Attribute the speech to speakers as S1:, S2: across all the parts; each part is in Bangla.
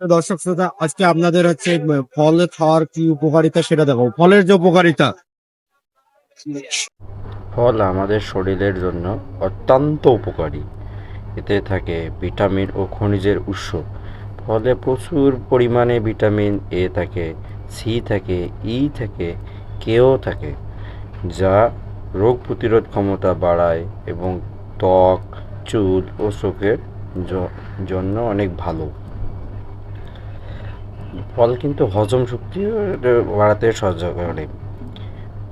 S1: দর্শক শ্রোতা, আজকে আপনাদের হচ্ছে ফল খাওয়ার কি উপকারিতা সেটা দেখো ফলের যে উপকারিতা।
S2: ফল আমাদের শরীরের জন্য অত্যন্ত উপকারী। এতে থাকে ভিটামিন ও খনিজের উৎস। ফলে প্রচুর পরিমাণে ভিটামিন এ থাকে, সি থাকে, ই থাকে, কেও থাকে, যা রোগ প্রতিরোধ ক্ষমতা বাড়ায় এবং ত্বক, চুল ও চোখের জন্য অনেক ভালো। ফল কিন্তু হজম শক্তি বাড়াতে সাহায্য করে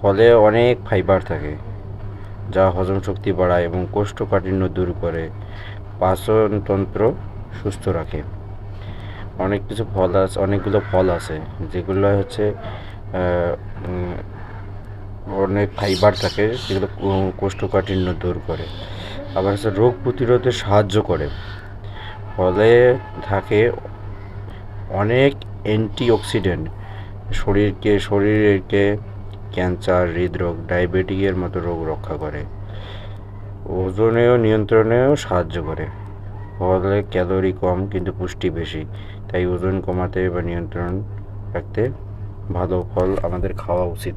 S2: ফলে অনেক ফাইবার থাকে, যা হজম শক্তি বাড়ায় এবং কোষ্ঠকাঠিন্য দূর করে, পাচনতন্ত্র সুস্থ রাখে। অনেক কিছু ফল আছে, অনেকগুলো ফল আছে, যেগুলো হচ্ছে অনেক ফাইবার থাকে, যেগুলো কোষ্ঠকাঠিন্য দূর করে। আবার হচ্ছে রোগ প্রতিরোধে সাহায্য করে। ফলে থাকে অনেক অ্যান্টিঅক্সিডেন্ট। শরীরকে শরীরকে ক্যান্সার, হৃদরোগ, ডায়াবেটিসের মতো রোগ রক্ষা করে। ওজনেও, নিয়ন্ত্রণেও সাহায্য করে। ফলে ক্যালোরি কম কিন্তু পুষ্টি বেশি। তাই ওজন কমাতে বা নিয়ন্ত্রণ রাখতে ভালো ফল আমাদের খাওয়া উচিত।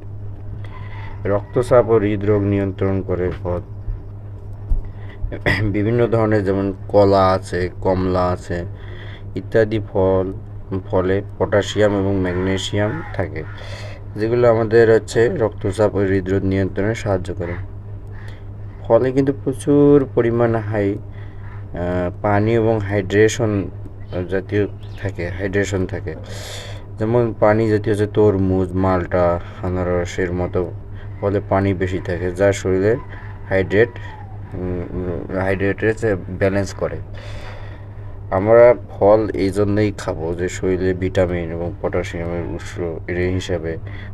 S2: রক্তচাপ ও হৃদরোগ নিয়ন্ত্রণ করে ফল। বিভিন্ন ধরনের যেমন কলা আছে, কমলা আছে, ইত্যাদি ফল ফলে পটাশিয়াম এবং ম্যাগনেসিয়াম থাকে, যেগুলো আমাদের হচ্ছে রক্তচাপ ও হৃদরোগ নিয়ন্ত্রণে সাহায্য করে। ফলে কিন্তু প্রচুর পরিমাণ হাই পানি এবং হাইড্রেশন জাতীয় থাকে, হাইড্রেশন থাকে। যেমন পানি জাতীয় হচ্ছে তরমুজ, মালটা, আনারসের মতো ফলে পানি বেশি থাকে, যা শরীরে হাইড্রেট হাইড্রেটের ব্যালেন্স করে। আমরা ফল এই জন্যেই খাব যে শরীরে ভিটামিন এবং পটাশিয়ামের উৎস এর হিসাবে,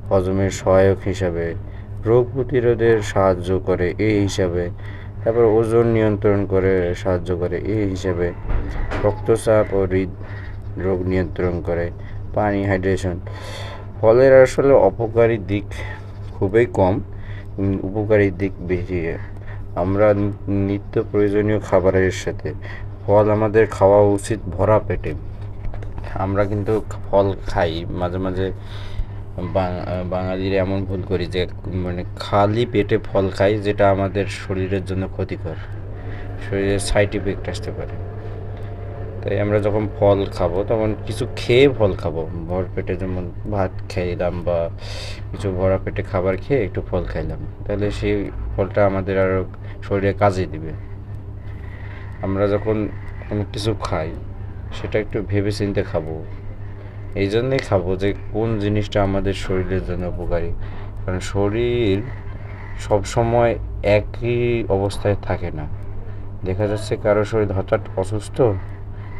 S2: হজমের সহায়ক হিসাবে, রোগ প্রতিরোধের সাহায্য করে এই হিসাবে, তারপর ওজন নিয়ন্ত্রণ করে সাহায্য করে এই হিসাবে, রক্তচাপ ও হৃদ রোগ নিয়ন্ত্রণ করে, পানি, হাইড্রেশন। ফলের আসলে অপকারী দিক খুবই কম উপকারী দিক বেশি। আমরা নিত্য প্রয়োজনীয় খাবারের সাথে ফল আমাদের খাওয়া উচিত ভরা পেটে। আমরা কিন্তু ফল খাই। মাঝে মাঝে বাঙালিরা এমন ভুল করি যে মানে খালি পেটে ফল খাই যেটা আমাদের শরীরের জন্য ক্ষতিকর। শরীরে সাইড ইফেক্ট আসতে পারে। তাই আমরা যখন ফল খাব, তখন কিছু খেয়ে ফল খাব। ভর পেটে যেমন ভাত খাইলাম বা কিছু ভরা পেটে খাবার খেয়ে একটু ফল খাইলাম। তাহলে সেই ফলটা আমাদের আরও শরীরে কাজে দিবে। আমরা যখন কোনো কিছু খাই, সেটা একটু ভেবে চিন্তে খাব। এই জন্যই খাব যে কোন জিনিসটা আমাদের শরীরের জন্য উপকারী। কারণ শরীর সব সময় একই অবস্থায় থাকে না। দেখা যাচ্ছে কারও শরীর হঠাৎ অসুস্থ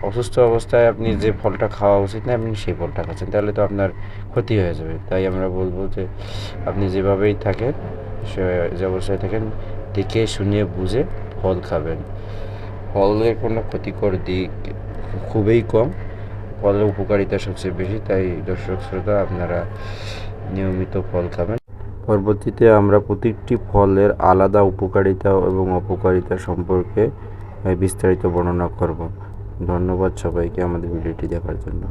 S2: অসুস্থ অবস্থায় আপনি যে ফলটা খাওয়া উচিত না, আপনি সেই ফলটা খাচ্ছেন, তাহলে তো আপনার ক্ষতি হয়ে যাবে। তাই আমরা বলব যে আপনি যেভাবেই থাকেন, সে যে অবস্থায় থাকেন, দেখে, শুনে, বুঝে ফল খাবেন। ফলের কোনো ক্ষতিকর দিক খুবই কম। ফলের উপকারিতা সবচেয়ে বেশি, তাই দর্শক শ্রোতা, আপনারা নিয়মিত ফল খাবেন। পরবর্তীতে আমরা প্রতিটি ফলের আলাদা উপকারিতা এবং অপকারিতা সম্পর্কে বিস্তারিত বর্ণনা করব। ধন্যবাদ সবাইকে আমাদের ভিডিওটি দেখার জন্য।